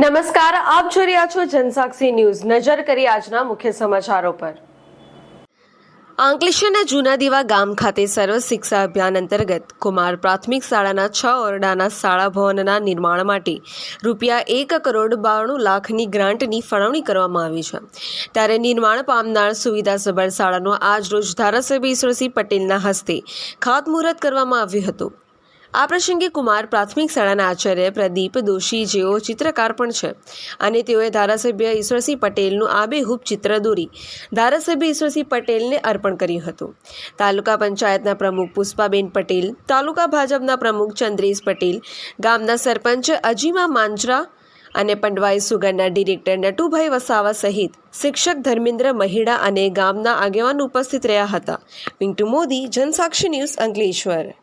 નમસ્કાર, આપ જોઈ રહ્યા છો જનસાક્ષી ન્યૂઝ. નજર કરી આજના મુખ્ય સમાચારો પર. આંકલેશ્વરના જૂના દીવા ગામ ખાતે સર્વ શિક્ષા અભિયાન અંતર્ગત કુમાર પ્રાથમિક શાળાના છ ઓરડાના શાળા ભવનના નિર્માણ માટે રૂપિયા એક કરોડ બાણું લાખની ગ્રાન્ટની ફાળવણી કરવામાં આવી છે. ત્યારે નિર્માણ પામનાર સુવિધાસભર શાળાનો આજરોજ ધારાસભ્ય ઈશ્વરસિંહ પટેલના હસ્તે ખાતમુહૂર્ત કરવામાં આવ્યું હતું. આ પ્રસંગે કુમાર પ્રાથમિક શાળાના આચાર્ય પ્રદીપ દોશી જેઓ ચિત્રકાર પણ છે. અને તેઓએ ધારાસભ્ય ઈશ્વરસિંહ પટેલનું આબેહૂબ ચિત્ર દોરી. ધારાસભ્ય ઈશ્વરસિંહ પટેલને અર્પણ કર્યું હતું. તાલુકા પંચાયતના પ્રમુખ પુષ્પાબેન પટેલ, તાલુકા ભાજપના પ્રમુખ ચંદ્રેશ પટેલ, ગામના સરપંચ અજીમા માંજરા અને પંડવાઈ સુગરના ડિરેક્ટર નટુભાઈ વસાવા સહિત શિક્ષક ધર્મેન્દ્ર મહિડા અને ગામના આગેવાન ઉપસ્થિત રહ્યા હતા. પિન્ટુ મોદી, જનસાક્ષી ન્યૂઝ અંકલેશ્વર.